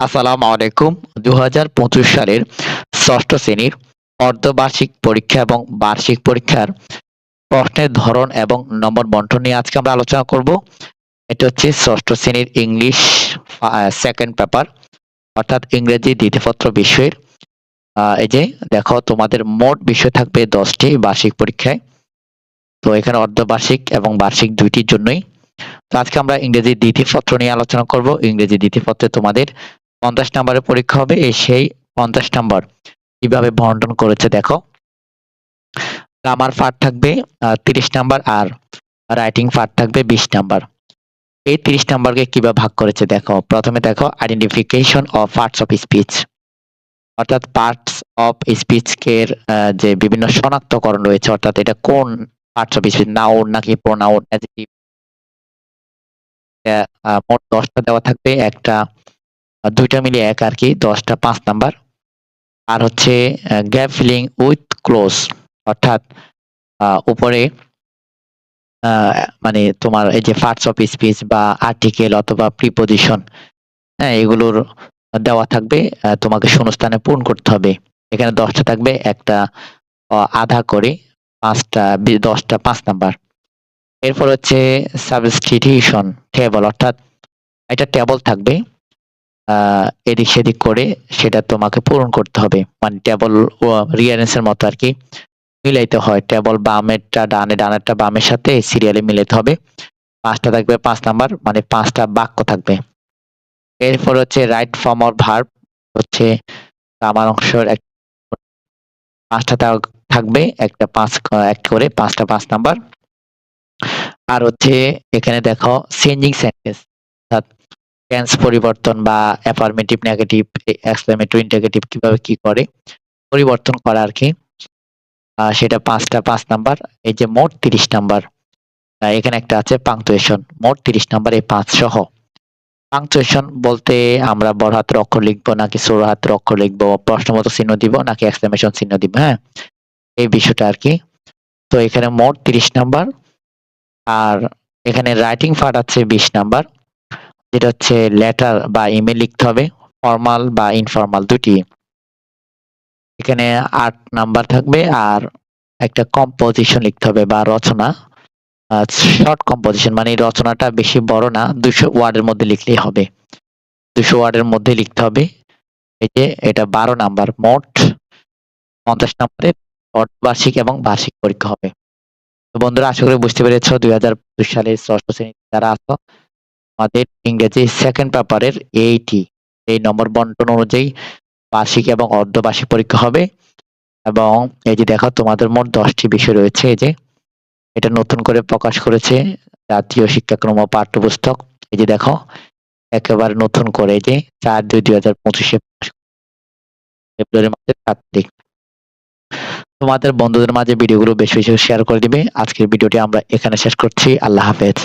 আসসালামু আলাইকুম দু হাজার পঁচিশ সালের ষষ্ঠ শ্রেণির অর্ধবার্ষিক পরীক্ষা এবং বার্ষিক পরীক্ষার প্রশ্নের ধরন এবং নম্বর বন্টন নিয়ে আজকে আমরা আলোচনা করব। এটা হচ্ছে ষষ্ঠ শ্রেণির ইংলিশ সেকেন্ড পেপার অর্থাৎ ইংরেজি দ্বিতীয়পত্র বিষয়ের। এই যে দেখো, তোমাদের মোট বিষয় থাকবে দশটি বার্ষিক পরীক্ষায়। তো এখানে অর্ধবার্ষিক এবং বার্ষিক দুইটির জন্যই। তো আজকে আমরা ইংরেজি দ্বিতীয় পত্র নিয়ে আলোচনা করব। ইংরেজি দ্বিতীয় পত্রে তোমাদের পঞ্চাশ নম্বরের পরীক্ষা হবে এই সেই পঞ্চাশ নম্বর। কীভাবে বন্টন করেছে দেখো। গ্রামার পার্ট থাকবে তিরিশ নাম্বার আর রাইটিং পার্ট থাকবে বিশ নাম্বার। এই তিরিশ নাম্বারকে কীভাবে ভাগ করেছে দেখো। প্রথমে দেখো identification of parts of speech অর্থাৎ পার্টস অফ স্পিচ আহ, যে বিভিন্ন শনাক্তকরণ রয়েছে অর্থাৎ এটা কোন পার্টস অফ স্পিচ নাউন নাকি প্রোনাউন অ্যাডজেক্টিভ মোট দশটা দেওয়া থাকবে একটা আহ, দুইটা মিলিয়ে এক আর কি দশটা পাঁচ নাম্বার। আর হচ্ছে গ্যাপ ফিলিং উইথ ক্লোজ অর্থাৎ উপরে মানে তোমার এই যে পার্টস অফ স্পিচ বা আর্টিকেল অথবা প্রিপোজিশন হ্যাঁ এগুলোর দেওয়া থাকবে তোমাকে শূন্যস্থানে পূরণ করতে হবে। এখানে দশটা থাকবে একটা আধা করে পাঁচটা দশটা পাঁচ নাম্বার। এরপর হচ্ছে সাবস্টিটিউশন টেবল অর্থাৎ একটা টেবল থাকবে। এদিক সেদিক করে সেটা তোমাকে পূরণ করতে হবে। মানে টেবল রিয়ারেন্সের মতো আর কি মিলাইতে হয়। টেবল বামেরটা, ডানে, ডানেরটা, বামের সাথে সিরিয়ালে মিলাইতে হবে। পাঁচটা থাকবে, পাঁচ নাম্বার মানে পাঁচটা বাক্য থাকবে। এরপর হচ্ছে রাইট ফর্ম অর ভার্ব হচ্ছে আমার অংশের এক পাঁচটা থাকবে, একটা পাঁচ, এক করে পাঁচটা পাঁচ নাম্বার। আর হচ্ছে এখানে দেখো চেঞ্জিং সেন্টেন্স অর্থাৎ টেন্স পরিবর্তন বা অ্যাফার্মেটিভ নেগেটিভ এক্সক্লেমেটরি ইন্টারগেটিভ কীভাবে কি করে, পরিবর্তন করা আর কি। সেটা পাঁচটা, পাঁচ নাম্বার। এই যে মোট তিরিশ নাম্বার এখানে একটা আছে পাংচুয়েশন মোট তিরিশ নাম্বার, এই পাঁচ সহ। পাংচুয়েশন বলতে আমরা বড় হাতের অক্ষর লিখব, নাকি ছোট হাতের অক্ষর লিখব প্রশ্নবোধক চিহ্ন দিব, নাকি এক্সক্লেমেশন চিহ্ন দিব হ্যাঁ? এই বিষয়টা আর কি। তো এখানে মোট তিরিশ নাম্বার, আর এখানে রাইটিং পার্ট আছে বিশ নাম্বার। যেটা হচ্ছে লেটার বা ইমেল লিখতে হবে ফর্মাল বা ইনফর্মাল দুটি। এখানে আট নাম্বার থাকবে আর একটা কম্পোজিশন লিখতে হবে বা রচনা। শর্ট কম্পোজিশন মানে রচনাটা বেশি বড় না, দুশো ওয়ার্ডের মধ্যে লিখলেই হবে। দুশো ওয়ার্ডের মধ্যে লিখতে হবে, এই যে এটা বারো নাম্বার মোট পঞ্চাশ নাম্বারের বার্ষিক এবং বার্ষিক পরীক্ষা হবে। বন্ধুরা, আশা করি বুঝতে পেরেছ, দুই হাজার সালের ষষ্ঠ শ্রেণি যারা আছো আমাদের ইংরেজি সেকেন্ড পেপারের এইটি এই নম্বর বন্টন অনুযায়ী বার্ষিক এবং অর্ধবার্ষিক পরীক্ষা হবে। এবং এই যে দেখো, তোমাদের মোট দশটি বিষয় রয়েছে, এই যে এটা নতুন করে প্রকাশ করেছে জাতীয় শিক্ষাক্রম পাঠ্যপুস্তক। এই যে দেখো, একেবারে নতুন করে যে চার দুই দুই হাজার পঁচিশে ফেব্রুয়ারি মাসের সাত তারিখ তোমাদের বন্ধুদের মাঝে ভিডিওগুলো বেশি বেশি শেয়ার করে দিবে। আজকের ভিডিওটি আমরা এখানে শেষ করছি। আল্লাহ হাফেজ।